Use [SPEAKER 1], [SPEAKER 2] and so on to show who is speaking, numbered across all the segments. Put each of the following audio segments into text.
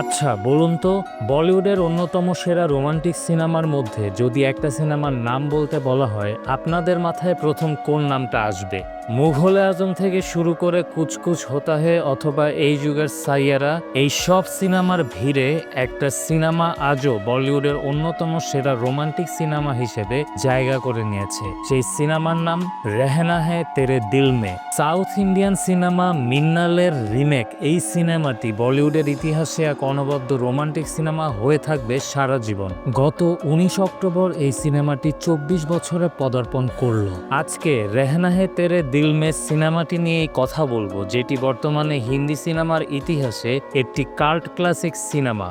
[SPEAKER 1] আচ্ছা বলুন তো, বলিউডের অন্যতম সেরা রোমান্টিক সিনেমার মধ্যে যদি একটা সিনেমার নাম বলতে বলা হয়, আপনাদের মাথায় প্রথম কোন নামটা আসবে? মুঘল আজম থেকে শুরু করে কুচকুচ হোতা হে অথবা এই যুগের সাইয়ারা, এই সব সিনেমার ভিড়ে একটা সিনেমা আজও বলিউডের অন্যতম সেরা রোমান্টিক সিনেমা হিসেবে জায়গা করে নিয়েছে। সেই সিনেমার নাম Rehna Hai Tere Dil Mein. South Indian cinema মিন্নালের remake, এই সিনেমাটি বলিউডের ইতিহাসে এক অনবদ্য রোমান্টিক সিনেমা হয়ে থাকবে সারা জীবন। গত উনিশ অক্টোবর এই সিনেমাটি চব্বিশ বছরে পদার্পণ করল। আজকে রেহনা হে তেরে দিল মে সিনেমাটি নিয়ে কথা বলব, যেটি বর্তমানে হিন্দি সিনেমার ইতিহাসে একটি কাল্ট ক্লাসিক সিনেমা।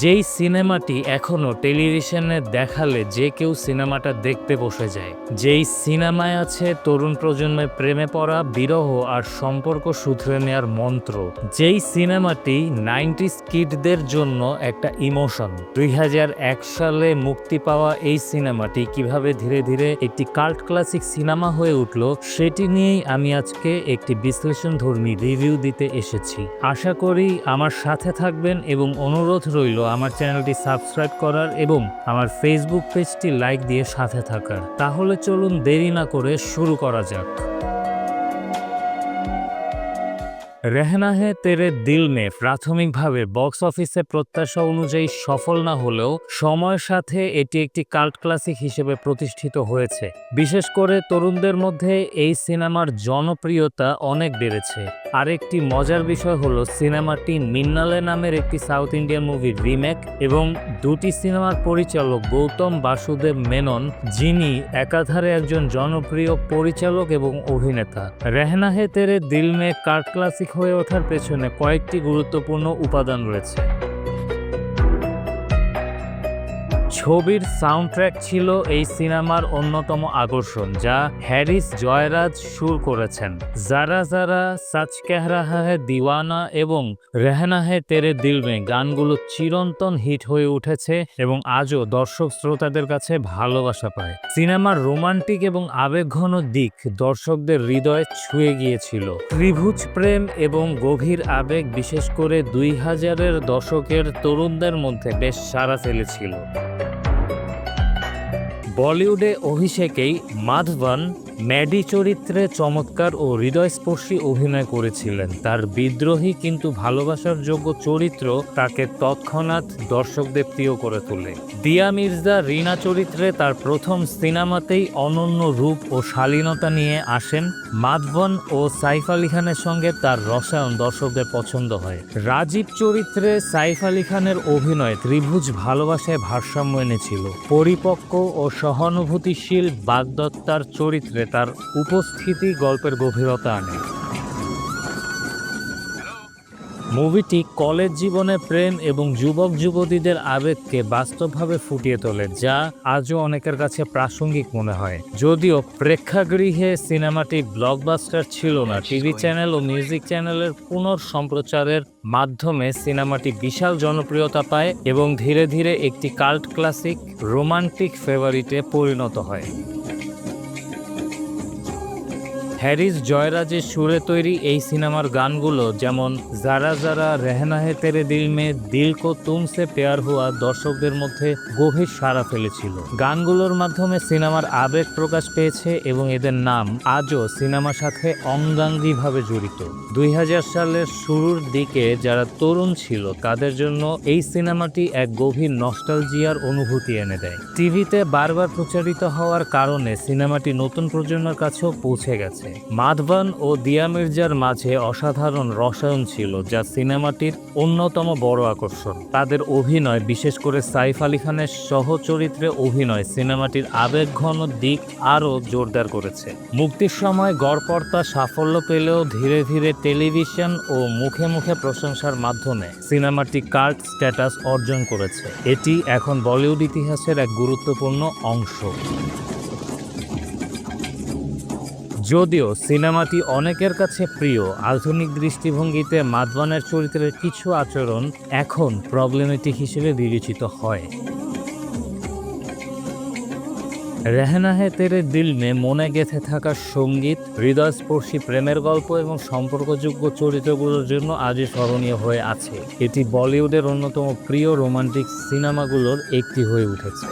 [SPEAKER 1] যেই সিনেমাটি এখনও টেলিভিশনে দেখালে যে কেউ সিনেমাটা দেখতে বসে যায়। যেই সিনেমায় আছে তরুণ প্রজন্মের প্রেমে পড়া, বিরহ আর সম্পর্ক শুধরে নেওয়ার মন্ত্র। যেই সিনেমাটি নাইনটিস কিডদের জন্য একটা ইমোশন। দুই হাজার এক সালে মুক্তি পাওয়া এই সিনেমাটি কীভাবে ধীরে ধীরে একটি কাল্ট ক্লাসিক সিনেমা হয়ে উঠল, সেটি নিয়েই আমি আজকে একটি বিশ্লেষণধর্মী রিভিউ দিতে এসেছি। আশা করি আমার সাথে থাকবেন এবং অনুরোধ রইল আমার চ্যানেলটি সাবস্ক্রাইব করার এবং আমার ফেসবুক পেজটি লাইক দিয়ে সাথে থাকার। তাহলে চলুন দেরি না করে শুরু করা যাক। রেহনা হে তেরে দিল মে, প্রাথমিকভাবে বক্স অফিসে প্রত্যাশা অনুযায়ী সফল না হলেও সময়ের সাথে এটি একটি কাল্ট ক্লাসিক হিসেবে প্রতিষ্ঠিত হয়েছে। বিশেষ করে তরুণদের মধ্যে এই সিনেমার জনপ্রিয়তা অনেক বেড়েছে। আরেকটি মজার বিষয় হলো সিনেমাটি মিন্নালে নামের একটি সাউথ ইন্ডিয়ান মুভির রিমেক এবং দুটি সিনেমার পরিচালক গৌতম বাসুদেব মেনন, যিনি একাধারে একজন জনপ্রিয় পরিচালক এবং অভিনেতা। রেহনা হে তেরে দিল মে কার্ট ক্লাসিক হয়ে ওঠার পেছনে কয়েকটি গুরুত্বপূর্ণ উপাদান রয়েছে। ছবির সাউন্ডট্র্যাক ছিল এই সিনেমার অন্যতম আকর্ষণ, যা হ্যারিস জয়রাজ সুর করেছেন। যারা যারা সাচ কেহরাহা হে দিওয়ানা এবং রেহনা হে তেরে দিল মে গানগুলো চিরন্তন হিট হয়ে উঠেছে এবং আজও দর্শক শ্রোতাদের কাছে ভালোবাসা পায়। সিনেমার রোমান্টিক এবং আবেগঘন দিক দর্শকদের হৃদয় ছুঁয়ে গিয়েছিল। ত্রিভুজ প্রেম এবং গভীর আবেগ বিশেষ করে দুই হাজারের দশকের তরুণদের মধ্যে বেশ সারা ফেলেছিল। বলিউডে অভিষেকেই মাধবন ম্যাডি চরিত্রে চমৎকার ও হৃদয়স্পর্শী অভিনয় করেছিলেন। তার বিদ্রোহী কিন্তু ভালোবাসার যোগ্য চরিত্র তাকে তৎক্ষণাৎ দর্শকদের প্রিয় করে তোলে। দিয়া মির্জা রিনা চরিত্রে তার প্রথম সিনেমাতেই অনন্য রূপ ও শালীনতা নিয়ে আসেন। মাধবন ও সাইফ আলী খানের সঙ্গে তার রসায়ন দর্শকদের পছন্দ হয়। রাজীব চরিত্রে সাইফ আলী খানের অভিনয় ত্রিভুজ ভালোবাসায় ভারসাম্য এনেছিল। পরিপক্ক ও সহানুভূতিশীল বাগদত্তার চরিত্রে তার উপস্থিতি গল্পের গভীরতা আনে। মুভিটি কলেজ জীবনে প্রেম এবং যুবক যুবতীদের আবেগকে বাস্তবভাবে ফুটিয়ে তোলে, যা আজও অনেকের কাছে প্রাসঙ্গিক মনে হয়। যদিও প্রেক্ষাগৃহে সিনেমাটি ব্লকবাস্টার ছিল না, টিভি চ্যানেল ও মিউজিক চ্যানেলের পুনঃসম্প্রচারের মাধ্যমে সিনেমাটি বিশাল জনপ্রিয়তা পায় এবং ধীরে ধীরে একটি কাল্ট ক্লাসিক রোমান্টিক ফেভারিটে পরিণত হয়। হ্যারিস জয়রাজের সুরে তৈরি এই সিনেমার গানগুলো যেমন যারা যারা রেহনা হে তেরে দিল মে দিল কো তুমসে পেয়ার হওয়া দর্শকদের মধ্যে গভীর সাড়া ফেলেছিল। গানগুলোর মাধ্যমে সিনেমার আবেগ প্রকাশ পেয়েছে এবং এদের নাম আজও সিনেমার সাথে অঙ্গাঙ্গিভাবে জড়িত। দুই হাজার সালের শুরুর দিকে যারা তরুণ ছিল, তাদের জন্য এই সিনেমাটি এক গভীর নস্টালজিয়ার অনুভূতি এনে দেয়। টিভিতে বারবার প্রচারিত হওয়ার কারণে সিনেমাটি নতুন প্রজন্মের কাছেও পৌঁছে গেছে। মাধবন ও দিয়া মির্জার মাঝে অসাধারণ রসায়ন ছিল, যা সিনেমাটির অন্যতম বড় আকর্ষণ। তাদের অভিনয়, বিশেষ করে সাইফ আলী খানের সহচরিত্রে অভিনয়, সিনেমাটির আবেগঘন দিক আরও জোরদার করেছে। মুক্তির সময় গড়পর্তা সাফল্য পেলেও ধীরে ধীরে টেলিভিশন ও মুখে মুখে প্রশংসার মাধ্যমে সিনেমাটি কার্ট স্ট্যাটাস অর্জন করেছে। এটি এখন বলিউড ইতিহাসের এক গুরুত্বপূর্ণ অংশ। যদিও সিনেমাটি অনেকের কাছে প্রিয়, আধুনিক দৃষ্টিভঙ্গিতে মাদবানের চরিত্রের কিছু আচরণ এখন প্রবলেমেটিক হিসেবে বিবেচিত হয়। রেহনা হে তেরে দিল মে মনে গেঁথে থাকা সংগীত, হৃদয়স্পর্শী প্রেমের গল্প এবং সম্পর্কযোগ্য চরিত্রগুলোর জন্য আজই স্মরণীয় হয়ে আছে। এটি বলিউডের অন্যতম প্রিয় রোমান্টিক সিনেমাগুলোর একটি হয়ে উঠেছে।